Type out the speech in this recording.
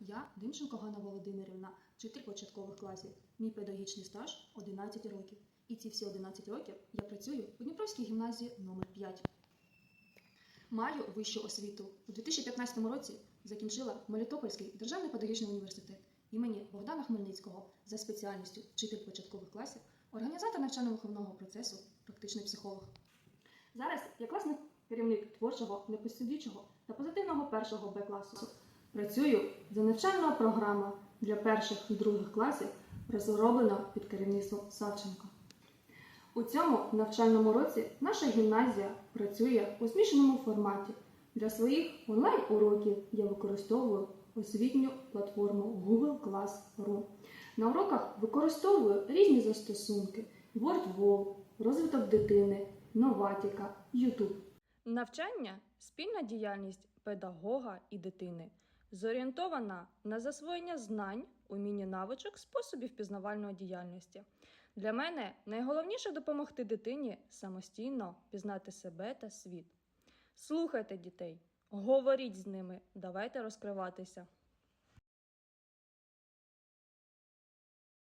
Я Димченко Ганна Володимирівна, вчитель початкових класів. Мій педагогічний стаж 11 років. І ці всі 11 років я працюю у Дніпровській гімназії номер 5 Маю вищу освіту. У 2015 році закінчила Мелітопольський державний педагогічний університет імені Богдана Хмельницького за спеціальністю вчитель початкових класів, організатор навчально-виховного процесу, практичний психолог. Зараз я класний керівник творчого, непосидючого та позитивного першого Б класу. Працюю за навчальною програмою для перших і других класів, розроблена під керівництвом Савченко. У цьому навчальному році наша гімназія працює у змішаному форматі. Для своїх онлайн-уроків я використовую освітню платформу Google Classroom. На уроках використовую різні застосунки: WordWall, розвиток дитини, Новатіка, YouTube. Навчання спільна діяльність педагога і дитини, зорієнтована на засвоєння знань, уміння навичок, способів пізнавальної діяльності. Для мене найголовніше допомогти дитині самостійно пізнати себе та світ. Слухайте дітей, говоріть з ними, давайте розкриватися.